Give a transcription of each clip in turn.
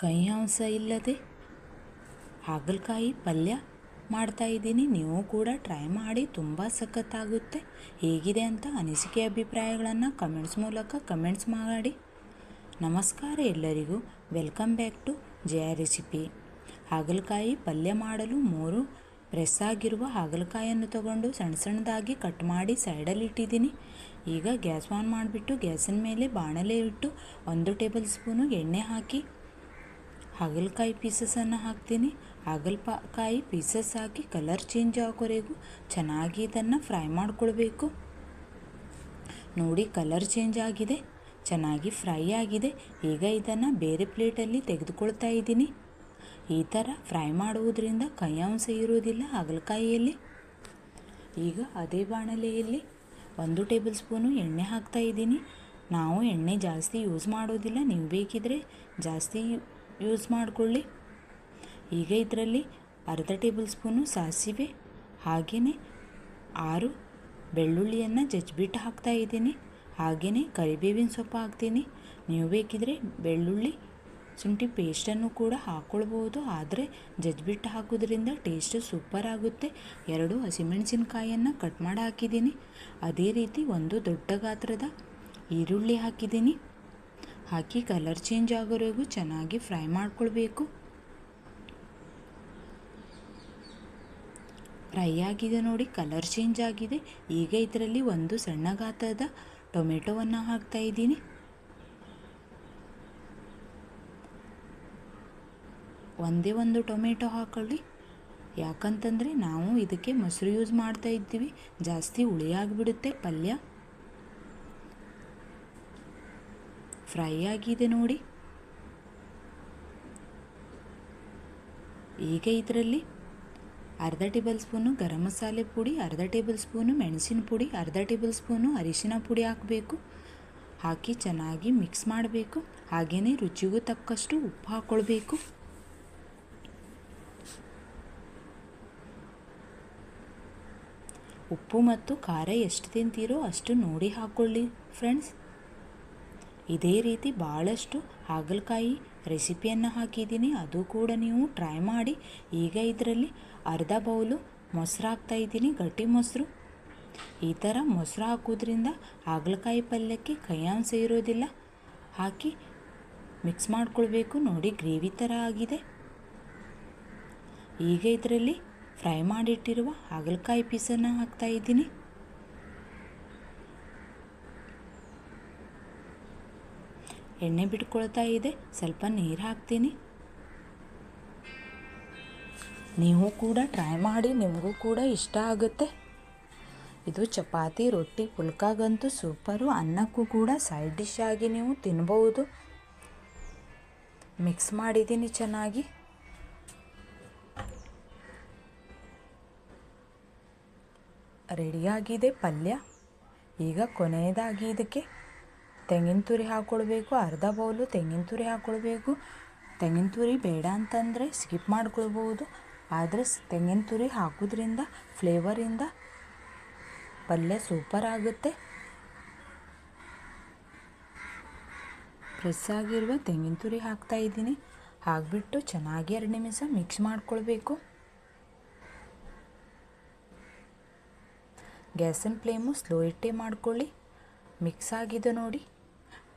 ಕೈ ಅಂಶ ಇಲ್ಲದೆ ಹಾಗಲಕಾಯಿ ಪಲ್ಯ ಮಾಡ್ತಾ ಇದ್ದೀನಿ. ನೀವು ಕೂಡ ಟ್ರೈ ಮಾಡಿ, ತುಂಬ ಸಖತ್ತಾಗುತ್ತೆ. ಹೇಗಿದೆ ಅಂತ ಅನಿಸಿಕೆ ಅಭಿಪ್ರಾಯಗಳನ್ನು ಕಮೆಂಟ್ಸ್ ಮೂಲಕ ಕಮೆಂಟ್ಸ್ ಮಾಡಿ. ನಮಸ್ಕಾರ ಎಲ್ಲರಿಗೂ. Welcome back to Jaya recipe ಹಾಗಲಕಾಯಿ ಪಲ್ಯ ಮಾಡಲು ಮೂರು ಪ್ರೆಸ್ ಆಗಿರುವ ಹಾಗಲಕಾಯಿಯನ್ನು ತಗೊಂಡು ಸಣ್ಣ ಸಣ್ಣದಾಗಿ ಕಟ್ ಮಾಡಿ ಸೈಡಲ್ಲಿ ಇಟ್ಟಿದ್ದೀನಿ. ಈಗ ಗ್ಯಾಸ್ ಆನ್ ಮಾಡಿಬಿಟ್ಟು, ಗ್ಯಾಸಿನ ಮೇಲೆ ಬಾಣಲೆ ಇಟ್ಟು ಒಂದು ಟೇಬಲ್ ಸ್ಪೂನು ಎಣ್ಣೆ ಹಾಕಿ ಹಾಗಲಕಾಯಿ ಪೀಸಸನ್ನು ಹಾಕ್ತೀನಿ. ಹಾಗಲಕಾಯಿ ಪೀಸಸ್ ಹಾಕಿ ಕಲರ್ ಚೇಂಜ್ ಆಗೋವರೆಗೂ ಚೆನ್ನಾಗಿ ಇದನ್ನು ಫ್ರೈ ಮಾಡಿಕೊಳ್ಬೇಕು. ನೋಡಿ ಕಲರ್ ಚೇಂಜ್ ಆಗಿದೆ. ಚೆನ್ನಾಗಿ ಫ್ರೈ ಆಗಿದೆ. ಈಗ ಇದನ್ನು ಬೇರೆ ಪ್ಲೇಟಲ್ಲಿ ತೆಗೆದುಕೊಳ್ತಾ ಇದ್ದೀನಿ. ಈ ಥರ ಫ್ರೈ ಮಾಡುವುದರಿಂದ ಕೈಯಾಂಶ ಇರುವುದಿಲ್ಲ ಹಾಗಲಕಾಯಿಯಲ್ಲಿ. ಈಗ ಅದೇ ಬಾಣಲೆಯಲ್ಲಿ ಒಂದು ಟೇಬಲ್ ಸ್ಪೂನು ಎಣ್ಣೆ ಹಾಕ್ತಾ ಇದ್ದೀನಿ. ನಾವು ಎಣ್ಣೆ ಜಾಸ್ತಿ ಯೂಸ್ ಮಾಡೋದಿಲ್ಲ. ನೀವು ಬೇಕಿದ್ರೆ ಜಾಸ್ತಿ ಯೂಸ್ ಮಾಡಿಕೊಳ್ಳಿ. ಈಗ ಇದರಲ್ಲಿ ಅರ್ಧ ಟೇಬಲ್ ಸ್ಪೂನು ಸಾಸಿವೆ ಹಾಗೆಯೇ ಆರು ಬೆಳ್ಳುಳ್ಳಿಯನ್ನು ಜಜ್ಜಿಬಿಟ್ಟು ಹಾಕ್ತಾ ಇದ್ದೀನಿ. ಹಾಗೆಯೇ ಕರಿಬೇವಿನ ಸೊಪ್ಪು ಹಾಕ್ತೀನಿ. ನೀವು ಬೇಕಿದ್ರೆ ಬೆಳ್ಳುಳ್ಳಿ ಶುಂಠಿ ಪೇಸ್ಟನ್ನು ಕೂಡ ಹಾಕ್ಕೊಳ್ಬೋದು ಆದರೆ ಜಜ್ಜಿಬಿಟ್ಟು ಹಾಕೋದ್ರಿಂದ ಟೇಸ್ಟ್ ಸೂಪರ್ ಆಗುತ್ತೆ. ಎರಡು ಹಸಿಮೆಣಸಿನ್ಕಾಯನ್ನು ಕಟ್ ಮಾಡಿ ಹಾಕಿದ್ದೀನಿ. ಅದೇ ರೀತಿ ಒಂದು ದೊಡ್ಡ ಗಾತ್ರದ ಈರುಳ್ಳಿ ಹಾಕಿದ್ದೀನಿ. ಹಾಕಿ ಕಲರ್ ಚೇಂಜ್ ಆಗೋವರೆಗೂ ಚೆನ್ನಾಗಿ ಫ್ರೈ ಮಾಡಿಕೊಳ್ಬೇಕು. ಫ್ರೈ ಆಗಿದೆ ನೋಡಿ ಕಲರ್ ಚೇಂಜ್ ಆಗಿದೆ. ಈಗ ಇದರಲ್ಲಿ ಒಂದು ಸಣ್ಣ ಗಾತ್ರದ ಟೊಮೆಟೊವನ್ನು ಹಾಕ್ತಾ ಇದ್ದೀನಿ. ಒಂದೇ ಒಂದು ಟೊಮೆಟೊ ಹಾಕೊಳ್ಳಿ. ಯಾಕಂತಂದರೆ ನಾವು ಇದಕ್ಕೆ ಮೊಸರು ಯೂಸ್ ಮಾಡ್ತಾ ಇದ್ದೀವಿ. ಜಾಸ್ತಿ ಹುಳಿಯಾಗಿಬಿಡುತ್ತೆ ಪಲ್ಯ. ಫ್ರೈ ಆಗಿದೆ ನೋಡಿ. ಈಗ ಇದರಲ್ಲಿ ಅರ್ಧ ಟೇಬಲ್ ಸ್ಪೂನು ಗರಂ ಮಸಾಲೆ ಪುಡಿ, ಅರ್ಧ ಟೇಬಲ್ ಸ್ಪೂನು ಮೆಣಸಿನ ಪುಡಿ, ಅರ್ಧ ಟೇಬಲ್ ಸ್ಪೂನು ಅರಿಶಿನ ಪುಡಿ ಹಾಕಬೇಕು. ಹಾಕಿ ಚೆನ್ನಾಗಿ ಮಿಕ್ಸ್ ಮಾಡಬೇಕು. ಹಾಗೆಯೇ ರುಚಿಗೂ ತಕ್ಕಷ್ಟು ಉಪ್ಪು ಹಾಕ್ಕೊಳ್ಬೇಕು ಉಪ್ಪು ಮತ್ತು ಖಾರ ಎಷ್ಟು ತಿಂತೀರೋ ಅಷ್ಟು ನೋಡಿ ಹಾಕ್ಕೊಳ್ಳಿ ಫ್ರೆಂಡ್ಸ್. ಇದೇ ರೀತಿ ಭಾಳಷ್ಟು ಹಾಗಲಕಾಯಿ ರೆಸಿಪಿಯನ್ನು ಹಾಕಿದ್ದೀನಿ. ಅದು ಕೂಡ ನೀವು ಟ್ರೈ ಮಾಡಿ. ಈಗ ಇದರಲ್ಲಿ ಅರ್ಧ ಬೌಲು ಮೊಸರು ಹಾಕ್ತಾ ಇದ್ದೀನಿ. ಗಟ್ಟಿ ಮೊಸರು. ಈ ಥರ ಮೊಸರು ಹಾಕೋದ್ರಿಂದ ಹಾಗಲಕಾಯಿ ಪಲ್ಯಕ್ಕೆ ಕೈಯಾಂಶ ಇರೋದಿಲ್ಲ. ಹಾಕಿ ಮಿಕ್ಸ್ ಮಾಡ್ಕೊಳ್ಬೇಕು. ನೋಡಿ ಗ್ರೇವಿ ಥರ ಆಗಿದೆ. ಈಗ ಇದರಲ್ಲಿ ಫ್ರೈ ಮಾಡಿಟ್ಟಿರುವ ಹಾಗಲಕಾಯಿ ಪೀಸನ್ನು ಹಾಕ್ತಾ ಇದ್ದೀನಿ. ಎಣ್ಣೆ ಬಿಟ್ಕೊಳ್ತಾ ಇದೆ. ಸ್ವಲ್ಪ ನೀರು ಹಾಕ್ತೀನಿ. ನೀವು ಕೂಡ ಟ್ರೈ ಮಾಡಿ, ನಿಮಗೂ ಕೂಡ ಇಷ್ಟ ಆಗುತ್ತೆ. ಇದು ಚಪಾತಿ, ರೊಟ್ಟಿ, ಪುಲ್ಕಾಗಂತೂ ಸೂಪರು ಅನ್ನಕ್ಕೂ ಕೂಡ ಸೈಡ್ ಡಿಶ್ ಆಗಿ ನೀವು ತಿನ್ಬೋದು. ಮಿಕ್ಸ್ ಮಾಡಿದ್ದೀನಿ ಚೆನ್ನಾಗಿ. ರೆಡಿಯಾಗಿದೆ ಪಲ್ಯ. ಈಗ ಕೊನೆಯದಾಗಿ ಇದಕ್ಕೆ ತೆಂಗಿನ ತುರಿ ಹಾಕ್ಕೊಳ್ಬೇಕು ಅರ್ಧ ಬೌಲು ತೆಂಗಿನ ತುರಿ ಹಾಕ್ಕೊಳ್ಬೇಕು ತೆಂಗಿನ ತುರಿ ಬೇಡ ಅಂತಂದರೆ ಸ್ಕಿಪ್ ಮಾಡ್ಕೊಳ್ಬೋದು ಆದರೆ ತೆಂಗಿನ ತುರಿ ಹಾಕೋದ್ರಿಂದ ಫ್ಲೇವರಿಂದ ಪಲ್ಯ ಸೂಪರ್ ಆಗುತ್ತೆ. ಫ್ರೆಶ್ ಆಗಿರುವ ತೆಂಗಿನ ತುರಿ ಹಾಕ್ತಾ ಇದ್ದೀನಿ. ಹಾಕ್ಬಿಟ್ಟು ಚೆನ್ನಾಗಿ ಎರಡು ನಿಮಿಷ ಮಿಕ್ಸ್ ಮಾಡ್ಕೊಳ್ಬೇಕು. ಗ್ಯಾಸಿನ ಫ್ಲೇಮು ಸ್ಲೋ ಇಟ್ಟೇ ಮಾಡ್ಕೊಳ್ಳಿ. ಮಿಕ್ಸ್ ಆಗಿದೆ ನೋಡಿ.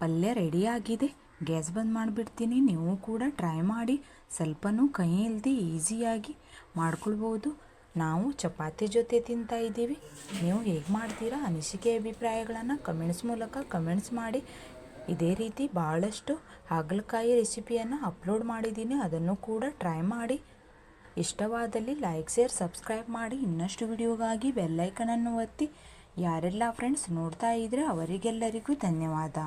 ಪಲ್ಯ ರೆಡಿ ಆಗಿದೆ. ಗ್ಯಾಸ್ ಬಂದ್ ಮಾಡಿಬಿಡ್ತೀನಿ. ನೀವು ಕೂಡ ಟ್ರೈ ಮಾಡಿ. ಸ್ವಲ್ಪನೂ ಕೈ ಇಲ್ಲದೆ ಈಸಿಯಾಗಿ ಮಾಡ್ಕೊಳ್ಬೋದು. ನಾವು ಚಪಾತಿ ಜೊತೆ ತಿಂತಾ ಇದ್ದೀವಿ. ನೀವು ಹೇಗೆ ಮಾಡ್ತೀರಾ? ಅನಿಸಿಕೆ ಅಭಿಪ್ರಾಯಗಳನ್ನು ಕಮೆಂಟ್ಸ್ ಮೂಲಕ ಕಮೆಂಟ್ಸ್ ಮಾಡಿ. ಇದೇ ರೀತಿ ಭಾಳಷ್ಟು ಹಾಗಲಕಾಯಿ ರೆಸಿಪಿಯನ್ನು ಅಪ್ಲೋಡ್ ಮಾಡಿದ್ದೀನಿ. ಅದನ್ನು ಕೂಡ ಟ್ರೈ ಮಾಡಿ. ಇಷ್ಟವಾದಲ್ಲಿ ಲೈಕ್ ಶೇರ್ ಸಬ್ಸ್ಕ್ರೈಬ್ ಮಾಡಿ. ಇನ್ನಷ್ಟು ವಿಡಿಯೋಗಾಗಿ ಬೆಲ್ಲೈಕನನ್ನು ಒತ್ತಿ. ಯಾರೆಲ್ಲ ಫ್ರೆಂಡ್ಸ್ ನೋಡ್ತಾ ಇದ್ದರೆ ಅವರಿಗೆಲ್ಲರಿಗೂ ಧನ್ಯವಾದ.